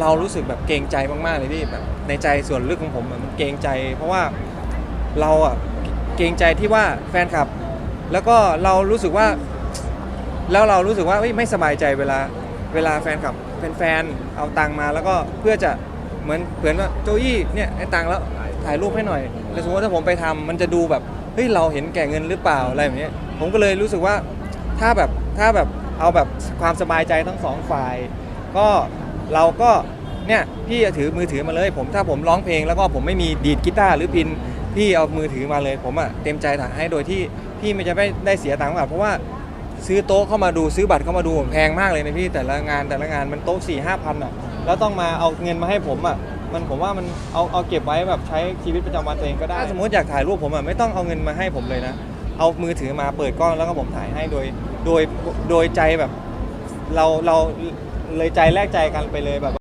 เรารู้สึกแบบเกรงใจมากๆเลยพี่แบบในใจส่วนลึกของผมมันเกรงใจ เพราะว่าเราอะเกรงใจที่ว่าแฟนคลับ แล้วก็เรารู้สึกว่า แล้วเรารู้สึกว่าไม่สบายใจเวลาเวลาแฟนคลับแฟนๆเอาตังค์มาแล้วก็เพื่อจะเหมือนเหมือนว่าโจยี่เนี่ยไอ้ตังค์แล้วถ่ายรูปให้หน่อยแต่สมมติถ้าผมไปทำมันจะดูแบบเฮ้ยเราเห็นแก่เงินหรือเปล่าอะไรแบบเนี้ยผมก็เลยรู้สึกว่าถ้าแบบถ้าแบบเอาแบบความสบายใจทั้งสองฝ่าย ก็ เราก็เนี่ยพี่ถือมือถือมาเลย ผมถ้าผมร้องเพลงแล้วก็ผมไม่มีดีดกีตาร์หรือพินพี่เอามือถือมาเลยผมอะเต็มใจถ่ายให้โดยที่พี่ไม่จะไม่ได้เสียตังค์แบบเพราะว่าซื้อโต๊ะเข้ามาดูซื้อบัตรเข้ามาดูแพงมากเลยนะพี่แต่ละงานแต่ละงานมันโต๊ะสี่ห้าพันอะแล้วต้องมาเอาเงินมาให้ผมอะมันผมว่ามันเอาเอาเก็บไว้แบบใช้ชีวิตประจำวันตัวเองก็ได้ถ้าสมมติอยากถ่ายรูปผมอะไม่ต้องเอาเงินมาให้ผมเลยนะเอามือถือมาเปิดกล้องแล้วก็ผมถ่ายให้โดย โดยโดยใจแบบเราเรา เลยใจแลกใจกันไปเลยแบบ